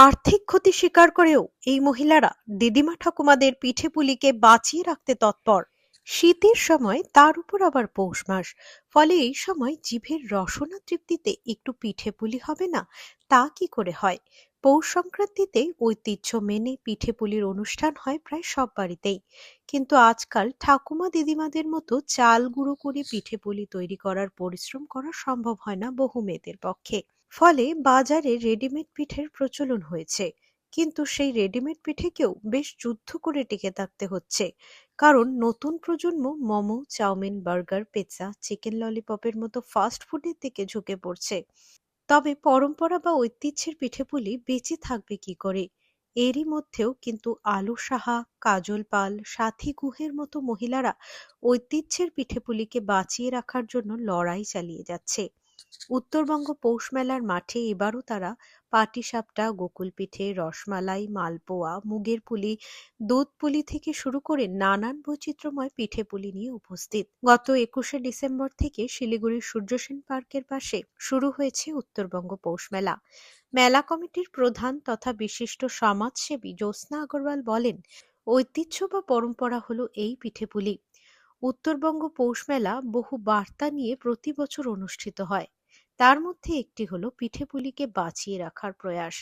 আর্থিক ক্ষতি স্বীকার করেও এই মহিলারা দিদিমা ঠাকুমাদের পিঠে পুলিকে বাঁচিয়ে রাখতে তৎপর। শীতের সময় তার উপর আবার পৌষ মাস, ফলে এই সময় জিভের রসনা তৃপ্তিতে একটু পিঠে পুলি হবে না, তা কি করে হয়? পৌষ সংক্রান্তিতে ঐতিহ্য মেনে পিঠে পুলির অনুষ্ঠান হয় প্রায় সব বাড়িতেই। কিন্তু আজকাল ঠাকুমা দিদিমাদের মতো চাল গুঁড়ো করে পিঠে পুলি তৈরি করার পরিশ্রম করা সম্ভব হয় না বহু মেয়েদের পক্ষে। ফলে বাজারে রেডিমেড পিঠের প্রচলন হয়েছে। কিন্তু সেই রেডিমেড পিঠেকেও বেশ যুদ্ধ করে টিকে থাকতে হচ্ছে। কারণ নতুন প্রজন্ম momo, chowmein, burger, pizza, chicken ললিপপের মতো ফাস্ট ফুডের দিকে ঝুঁকে পড়ছে। তবে পরম্পরা বা ঐতিহ্যের পিঠেপুলি বেঁচে থাকবে কি করে? এরই মধ্যেও কিন্তু আলু সাহা, কাজল পাল, সাথী গুহের মতো মহিলারা ঐতিহ্যের পিঠেপুলিকে বাঁচিয়ে রাখার জন্য লড়াই চালিয়ে যাচ্ছে। উত্তরবঙ্গ পৌষ মেলার মাঠে এবারও তারা পাটিসাপটা গোকুল পিঠে রসমালাই, মালপোয়া, মুগের পুলি, দুধ পুলি থেকে শুরু করে নানান বৈচিত্র্যময় পিঠে পুলি নিয়ে উপস্থিত। গত একুশে ডিসেম্বর থেকে শিলিগুড়ির সূর্যসেন পার্কের পাশে শুরু হয়েছে উত্তরবঙ্গ পৌষ মেলা। মেলা কমিটির প্রধান তথা বিশিষ্ট সমাজসেবী জ্যোৎস্না আগরওয়াল বলেন, ঐতিহ্য বা পরম্পরা হলো এই পিঠেপুলি উত্তরবঙ্গ পৌষ মেলা বহু বার্তা নিয়ে প্রতি বছর অনুষ্ঠিত হয়। তার মধ্যে একটি হলো পিঠেপুলিকে বাঁচিয়ে রাখার প্রয়াস।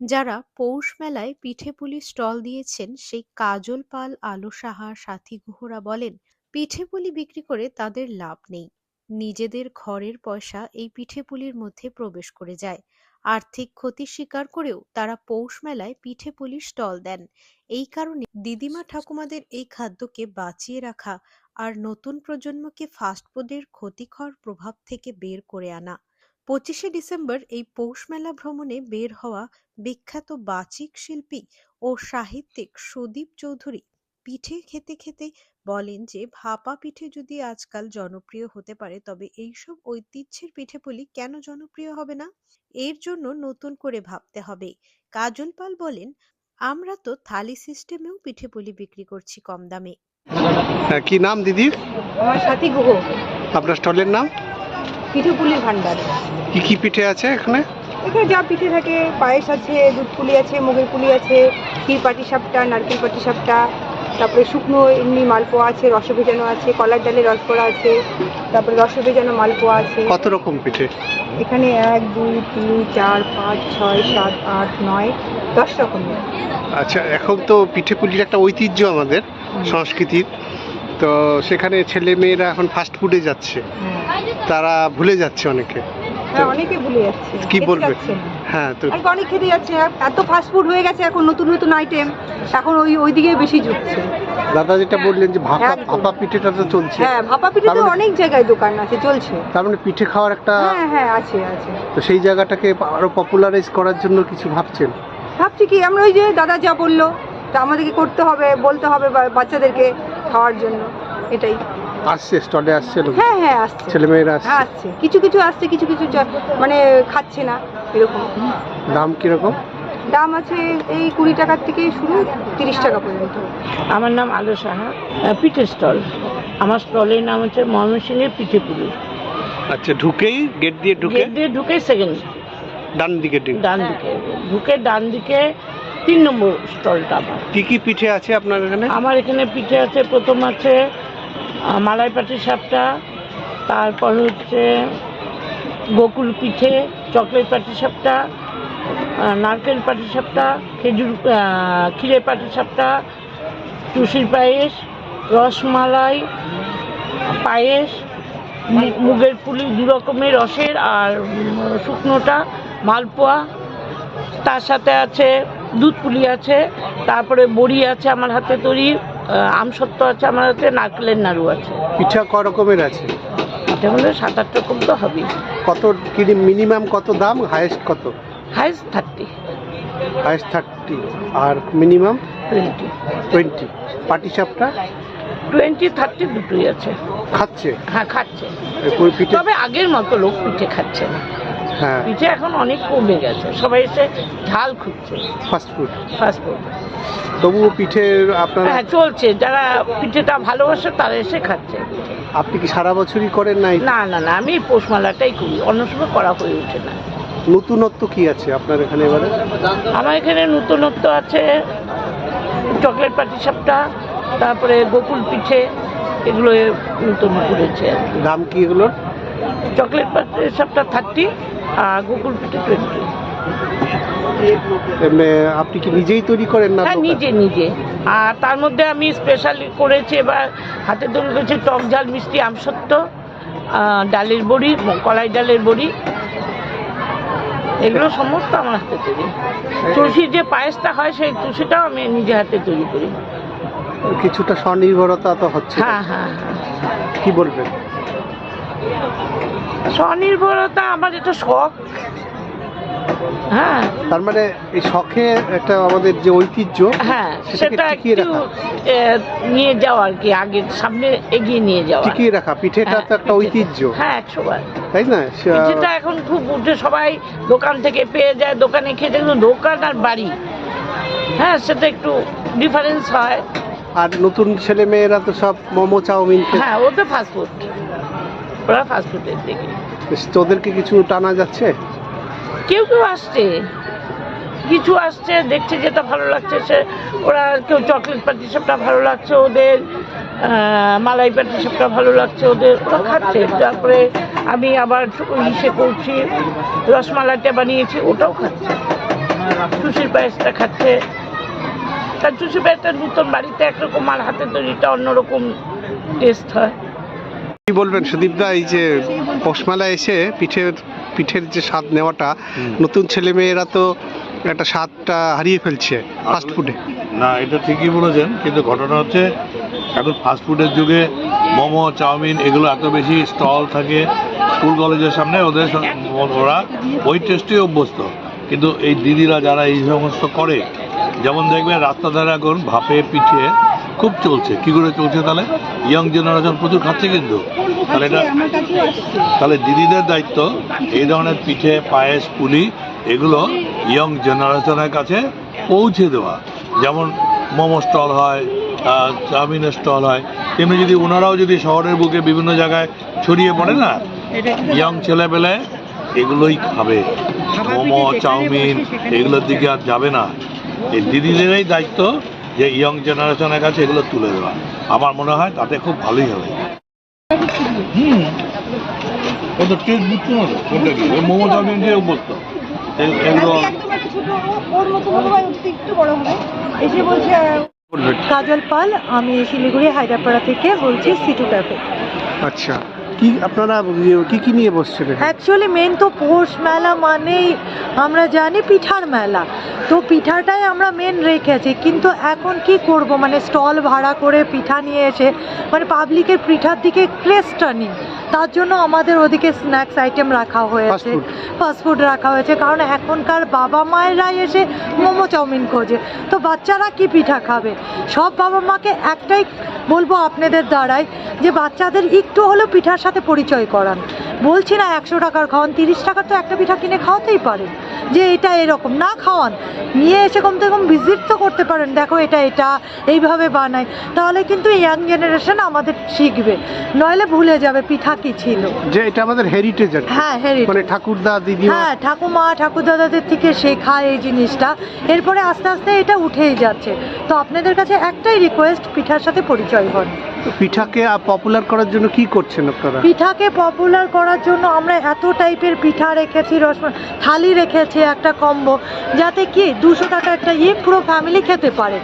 যারা পৌষ মেলায় পিঠেপুলি স্টল দিয়েছেন, সেই কাজল পাল, আলো সাহা, সাথী গুহরা বলেন, পিঠেপুলি বিক্রি করে তাদের লাভ নেই। নিজেদের ঘরের পয়সা এই পিঠেপুলির মধ্যে প্রবেশ করে যায়। আর্থিক ক্ষতি স্বীকার করেও তারা পৌষ মেলায় পিঠেপুলির স্টল দেন। এই কারণে দিদিমা ঠাকুমাদের এই খাদ্যকে বাঁচিয়ে রাখা আর নতুন প্রজন্মকে ফাস্টফুডের ক্ষতিকর প্রভাব থেকে বের করে আনা। পঁচিশে ডিসেম্বর এই পৌষ মেলা ভ্রমণে বের হওয়া বিখ্যাত বাচিক শিল্পী ও সাহিত্যিক সুদীপ চৌধুরী পিঠে খেতে খেতে বলেন যে ভাপা পিঠে যদি আজকাল জনপ্রিয় হতে পারে তবে এইসব ঐতিহ্যের পিঠেপুলি কেন জনপ্রিয় হবে না? এর জন্য নতুন করে ভাবতে হবে। কাজল পাল বলেন আমরা তো থালি সিস্টেমেও পিঠেপুলি বিক্রি করছি কম দামে। হ্যাঁ, কি নাম দিদির? আমার সাথী গুহ। আপনার স্টলের নাম? পিঠেপুলির ভান্ডার কি কি পিঠে আছে এখানে? এখানে যা পিঠে থাকে পায়েস আছে দুধ পুলি আছে মুগের পুলি আছে ক্ষীর পাটি সাপটা নারকেল পাটি সাপটা তারপরে শুকনো এমনি মালপোয়া আছে রস ভেজানো আছে কলার ডালের রস করা আছে তারপরে রস ভেজানো মালপোয়া আছে। কত রকম পিঠে? এখানে এক দুই তিন চার পাঁচ ছয় সাত আট নয় দশ রকমের। আচ্ছা এখন তো পিঠে পুলির একটা ঐতিহ্য আমাদের সংস্কৃতির। তো সেখানে ছেলে মেয়েরা এখন ফাস্ট ফুডে যাচ্ছে। তারা ভুলে যাচ্ছে অনেকে। হ্যাঁ অনেকে ভুলে যাচ্ছে। কি খেতে বলবে? হ্যাঁ তো অনেক খেতে যাচ্ছে। এত ফাস্ট ফুড হয়ে গেছে এখন নতুন নতুন আইটেম এখন ওই ওই দিকে বেশি ঝুঁকছে। দাদা যেটা বললেন যে ভাপা ভাপা পিঠেটা তো চলছে। হ্যাঁ ভাপা পিঠে তো মানে- অনেক জায়গায় দোকান আছে চলছে। তার মানে পিঠে খাওয়ার একটা হ্যাঁ হ্যাঁ আছে আছে। তো সেই জায়গাটাকে আরও পপুলারাইজ করার জন্য কিছু ভাবছেন? ভাবছি কি আমরা ওই যে দাদা যা বলল তা আমাদেরকে করতে হবে বলতে হবে বাচ্চাদেরকে। খাওয়ার জন্য এটাই। আসছে স্টলে আসছে হ্যাঁ হ্যাঁ আসছে। ছেলে মেয়েরা আসছে। হ্যাঁ আসছে। কিছু কিছু আসছে কিছু কিছু চ- মানে খাচ্ছে না এরকম। দাম কীরকম? দাম আছে এই কুড়ি টাকার থেকে শুরু তিরিশ টাকা পর্যন্ত। আমার নাম আলো সাহা আহ, পিঠে স্টল। আমার স্টলের নাম হচ্ছে ময়মনসিংহের পিঠে পুলি আচ্ছা ঢুকেই গেট দিয়ে ঢুকে? গেট দিয়ে ঢুকে সেকেন্ড ডান দিকে ডান দিকে। ঢুকে ডান দিকে তিন নম্বর স্টলটা আমার। কি কি পিঠে আছে আপনার এখানে? আমার এখানে পিঠে আছে প্রথম আছে আহ, মালাই পাটি সাপটা তারপর হচ্ছে গোকুল পিঠে চকলেট পাটি সাপটা আহ, নারকেল পাটি সাপটা খেজুর আহ, ক্ষীরের পাটি সাপটা টুসির পায়েস রসমালাই পায়েস মু- মুগের পুলি দু রকমের রসের আর উম, শুকনোটা মালপোয়া। তার সাথে আছে দুধ পুলি আছে তারপরে বড়ি আছে আমার হাতে তৈরি আমসত্ত্ব আছে আমার হাতে নারকেলের নাড়ু আছে। পিঠা ক রকমের আছে? এটা হলে সাত আট রকম তো হবেই। কত কিনি মিনিমাম কত দাম? হাইয়েস্ট কত? হাইস্ট থার্টি হাইয়েস্ট থার্টি আর মিনিমাম টোয়েন্টি টোয়েন্টি পাটি সাপটা টোয়েন্টি থার্টি দুটোই আছে। খাচ্ছে? হ্যাঁ খাচ্ছে। পিঠে তবে আগের মতো লোক পিঠে খাচ্ছে না। হ্যাঁ। পিঠে এখন অনেক কমে গেছে। সবাই এসে ঝাল খুঁজছে। ফাস্ট ফুড ফাস্ট ফুড তবুও পিঠে আপনারা হ্যাঁ চলছে। যারা পিঠেটা ভালোবাসে তারা এসে খাচ্ছে। আপনি কি সারা বছরই করেন নাই? না না না আমি এই পৌষ করি। অন্য সময় করা হয়ে ওঠে না। নতুনত্ব কি আছে আপনার এখানে এবারে? আমার এখানে নতুনত্ব আছে চকলেট পাটি সাপটা তারপরে গোকুল পিঠে এগুলো নতুন করেছে। দাম কি এগুলোর? চকলেট পাটি সাপটা থার্টি। গোকুল পিঠে টোয়েন্টি আপনি কি নিজেই তৈরি করেন না হ্যাঁ নিজে নিজে। আর তার মধ্যে আমি স্পেশালি করেছি এবার হাতে তৈরি করেছি টক ঝাল মিষ্টি আমসত্ব ডালের বড়ি কলাই ডালের বড়ি। এগুলো সমস্ত আমার হাতে তৈরি। তুলসীর যে পায়েসটা হয় সেই তুলসীটাও আমি নিজে হাতে তৈরি করি। কিছুটা স্বনির্ভরতা তো হচ্ছে। হ্যাঁ হ্যাঁ হ্যাঁ। কি বলবেন? স্বনির্ভরতা আমার এটা শখ। হ্যাঁ। তার মানে এই শখে একটা আমাদের যে ঐতিহ্য হ্যাঁ সেটা একটু নিয়ে যাওয়া আর কি আগে সামনে এগিয়ে নিয়ে যাওয়া। টিকিয়ে রাখা পিঠেটা তো একটা হ্যাঁ, ঐতিহ্য। হ্যাঁ বার তাই না? সে- পিঠেটা এখন খুব উঠে সবাই দোকান থেকে পেয়ে যায় দোকানে খেতে কিন্তু দোকান আর বাড়ি হ্যাঁ সেটা একটু ডিফারেন্স হয়। আর নতুন ছেলে মেয়েরা তো সব মোমো চাউমিন হ্যাঁ ওটা ফাস্টফুড ওরা ফাস্টফুডের দিকে। তোদেরকে কিছু টানা যাচ্ছে? কেউ কেউ আসছে। কিছু আসছে দেখছে যেটা ভালো লাগছে সে ওরা কেউ চকলেট পাটি সবটা ভালো লাগছে ওদের মালাই পাটি সবটা ভালো লাগছে ওদের। ওরা খাচ্ছে তারপরে আমি আবার ইসে করছি রসমালাইটা বানিয়েছি ওটাও খাচ্ছে। চুষির পায়েসটা খাচ্ছে। কারণ চুষি পায়েসটা নতুন বাড়িতে একরকম আর হাতে তৈরিটা অন্যরকম টেস্ট হয়। কি বলবেন সুদীপ দা এই যে পশমালা এসে পিঠের পিঠের যে স্বাদ নেওয়াটা নতুন ছেলে মেয়েরা তো একটা স্বাদটা হারিয়ে ফেলছে ফাস্ট ফুডে না এটা ঠিকই বলেছেন কিন্তু ঘটনা হচ্ছে এখন ফাস্টফুডের যুগে মোমো চাউমিন এগুলো এত বেশি স্টল থাকে স্কুল কলেজের সামনে ওদের ওরা ওই টেস্টে অভ্যস্ত। কিন্তু এই দিদিরা যারা এই সমস্ত করে যেমন দেখবেন রাস্তা ধারে এখন ভাপে পিঠে খুব চলছে। কি করে চলছে তাহলে? ইয়ং জেনারেশন প্রচুর খাচ্ছে কিন্তু। তাহলে এটা তাহলে দিদিদের দায়িত্ব এই ধরনের পিঠে পায়েস পুলি এগুলো ইয়ং জেনারেশনের কাছে পৌঁছে দেওয়া। যেমন মোমো স্টল হয় চাউমিনের স্টল হয় তেমনি যদি ওনারাও যদি শহরের বুকে বিভিন্ন জায়গায় ছড়িয়ে পড়ে না ইয়ং ছেলেপেলে এগুলোই খাবে। মোমো চাউমিন এগুলোর দিকে আর যাবে না। এই দিদিদেরই দায়িত্ব যে ইয়ং জেনারেশনের কাছে এগুলো তুলে দেওয়া। আমার মনে হয় তাতে খুব ভালোই হবে। হুম। ও তো টেস্ট বুঝছ না তো কোনটা কি? ওই মোমো চাউমিন অভ্যস্ত। কাজল পাল আমি শিলিগুড়ি হায়দ্রাপাড়া থেকে বলছি সিটু ক্যাফে। আচ্ছা। কি আপনারা কি কি নিয়ে বসছেন অ্যাকচুয়ালি মেন তো পৌষ মেলা মানেই আমরা জানি পিঠার মেলা। তো পিঠাটাই আমরা মেন রেখেছি। কিন্তু এখন কি করব? মানে স্টল ভাড়া করে পিঠা নিয়ে এসে মানে পাবলিকের পিঠার দিকে ক্রেজটা নেই। তার জন্য আমাদের ওদিকে স্ন্যাক্স আইটেম রাখা হয়েছে. ফাস্টফুড রাখা হয়েছে। কারণ এখনকার বাবা মায়েরাই এসে মোমো চাউমিন খোঁজে। তো বাচ্চারা কি পিঠা খাবে? সব বাবা মাকে একটাই বলব আপনাদের দ্বারাই যে বাচ্চাদের একটু হলেও পিঠার সাথে পরিচয় করান। বলছি না একশো টাকার খাওয়ান তিরিশ টাকার তো একটা পিঠা কিনে খাওয়াতেই পারেন। যে এটা এরকম না খাওয়ান। নিয়ে এসে কমসে কম ভিজিট তো করতে পারেন দেখো এটা এটা এইভাবে বানায় তাহলে কিন্তু ইয়াং জেনারেশন আমাদের শিখবে। নইলে ভুলে যাবে পিঠা কি ছিল। যে এটা আমাদের হেরিটেজ হ্যাঁ heritage। মানে ঠাকুরদা দিদিমা হ্যাঁ ঠাকুমা ঠাকুরদাদাদের থেকে শেখা এই জিনিসটা। এরপরে আস্তে আস্তে এটা উঠেই যাচ্ছে। তো আপনাদের কাছে একটাই রিকোয়েস্ট পিঠার সাথে পরিচয় হন। পিঠাকে পপুলার করার জন্য কি করছেন আপনারা? পিঠাকে পপুলার করার জন্য আমরা এত টাইপের পিঠা রেখেছি রসম থালি রেখেছি। একটা কম্বো যাতে কি দুশো টাকা একটা ইয়ে পুরো ফ্যামিলি খেতে পারে।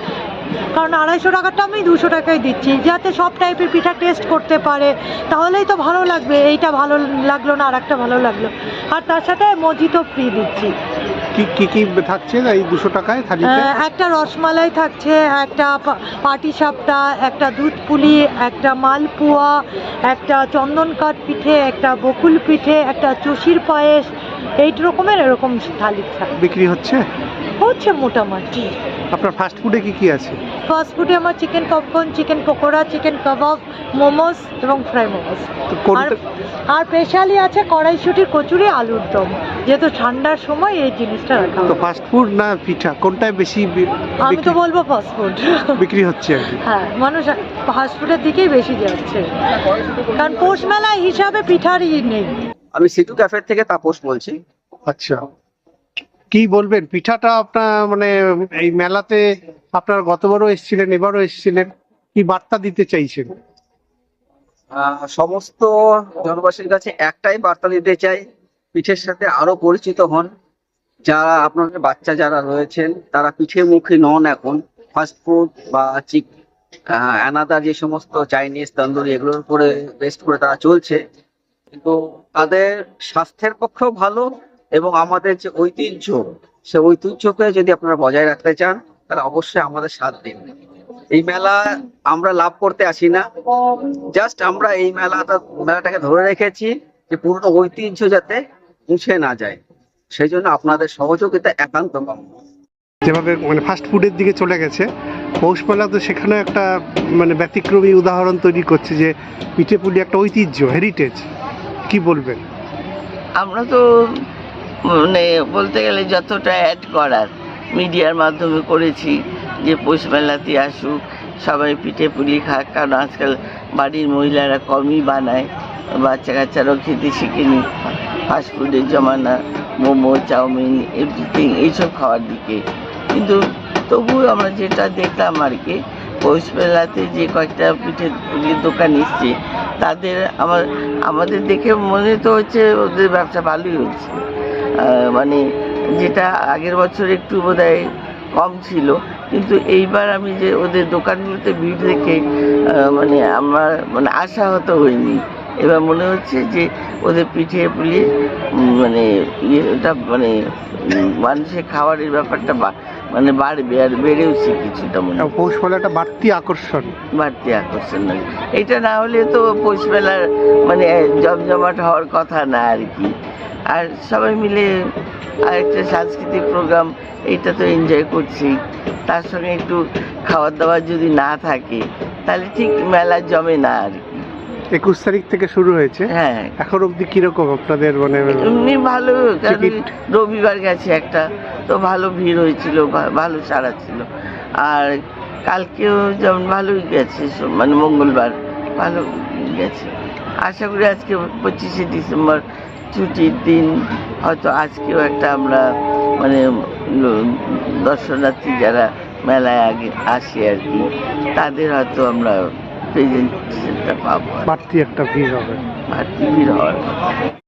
কারণ আড়াইশো টাকাটা আমি দুশো টাকায় দিচ্ছি, যাতে সব টাইপের পিঠা টেস্ট করতে পারে। তাহলেই তো ভালো লাগবে, এইটা ভালো লাগল না আর একটা ভালো লাগল। আর তার সাথে মজিতো ফ্রি দিচ্ছি। কি কি কি থাকছে এই দুশো টাকায় থালিতে? একটা রসমালাই থাকছে একটা পা- পাটিসাপটা একটা দুধ পুলি একটা মালপোয়া একটা চন্দন কাঠ পিঠে একটা বকুল পিঠে একটা চষির পায়েস এই রকমের এরকম থালি বিক্রি হচ্ছে? হচ্ছে মোটামুটি। আপনার ফাস্ট ফুডে কি কি আছে? ফাস্ট ফুডে আমার chicken popcorn chicken pakora chicken kebab momos এবং ফ্রাই মোমোস আর স্পেশালি আছে কড়াইশুটির কচুরি আলুর দম। যেহেতু ঠান্ডার সময় এই জিনিসটা রাখা তো ফাস্ট ফুড না পিঠা? কোনটায় বেশি আমি তো বলব ফাস্ট ফুড বিক্রি হচ্ছে হ্যাঁ মানুষ ফাস্টফুডের দিকেই বেশি যাচ্ছে। কারণ পৌষ মেলা হিসাবে পিঠারই নেই। আমি সিটু ক্যাফে থেকে তাপস বলছি। আচ্ছা। কি বলবেন? পিঠাটা আপনার মানে এই মেলাতে আপনার গতবারও এসেছিলেন, এবারও এসেছিলেন, কি বার্তা দিতে চাইছেন? সমস্ত জনবাসীর কাছে একটাই বার্তা দিতে চাই, পিঠের সাথে আরও পরিচিত হন। যারা আপনাদের বাচ্চা যারা রয়েছেন, তারা পিঠে মুখী নন এখন। ফাস্ট ফুড বা চিক অ্যানাদার যে সমস্ত চাইনিজ তন্দুরি এগুলোর উপরে বেস্ট করে তারা চলছে। কিন্তু তাদের স্বাস্থ্যের পক্ষেও ভালো এবং আমাদের যে ঐতিহ্য সে ঐতিহ্যকে যদি আপনারা বজায় রাখতে চান তাহলে অবশ্যই আমাদের সাথ দিন। এই মেলা আমরা লাভ করতে আসি না। জাস্ট আমরা এই মেলাটা মেলাটাকে ধরে রেখেছি যে পুরনো ঐতিহ্য যাতে মুছে না যায়। সেই জন্য আপনাদের সহযোগিতা একান্ত কাম্য যেভাবে মানে ফাস্ট ফুডের দিকে চলে গেছে পৌষ মেলা তো সেখানে একটা মানে ব্যতিক্রমী উদাহরণ তৈরি করছে যে পিঠে পুলি একটা ঐতিহ্য হেরিটেজ কি বলবেন? আমরা তো মানে বলতে গেলে যতটা অ্যাড করার মিডিয়ার মাধ্যমে করেছি, যে পৌষ মেলাতে আসুক, সবাই পিঠে পুলি খাক, কারণ আজকাল বাড়ির মহিলারা কমই বানায় বাচ্চা কাচ্চারাও খেতে শিখেনি ফাস্টফুডের জমানা, মোমো, চাউমিন এভরিথিং এইসব খাওয়ার দিকে। কিন্তু তবুও আমরা যেটা দেখলাম আর কি, পৌষ মেলাতে যে কয়েকটা পিঠে পুলির দোকান এসছে, তাদের আমার, আমাদের দেখে মনে তো হচ্ছে ওদের ব্যবসা ভালোই হচ্ছে। মানে যেটা আগের বছর একটু বোধহয় কম ছিল। কিন্তু এইবার আমি যে ওদের দোকানগুলোতে ভিড় দেখে মানে আমার মানে আশাহত হইনি। এবার মনে হচ্ছে যে ওদের পিঠে পুলিয়ে মানে ইয়েটা মানে মানুষের খাবারের ব্যাপারটা মানে বাড়বে আর বেড়েওছে কিছুটা মনে পৌষ বাড়তি আকর্ষণ। বাড়তি আকর্ষণ এটা না হলে তো পৌষ মেলার মানে জমজমাট হওয়ার কথা না আর কি। আর সবাই মিলে আর একটা সাংস্কৃতিক প্রোগ্রাম এইটা তো এনজয় করছি। তার সঙ্গে একটু খাবার দাবার যদি না থাকে তাহলে ঠিক মেলা জমে না আর কি। একুশ তারিখ থেকে শুরু হয়েছে। হ্যাঁ। এখন অবধি কীরকম আপনাদের মানে এমনি ভালো টিকিট? রবিবার গেছে একটা তো ভালো ভিড় হয়েছিল ভালো সারা ছিল। আর কালকেও যেমন ভালোই গেছে মানে মঙ্গলবার ভালো গেছে। আশা করি আজকে পঁচিশে ডিসেম্বর ছুটির দিন হয়তো আজকেও একটা আমরা মানে দর্শনার্থী যারা মেলায় আগে আসে আর কি তাদের হয়তো আমরা প্রেজেন্টেশনটা পাবো। বাড়তি একটা ভিড় হবে। বাড়তি ভিড় কথা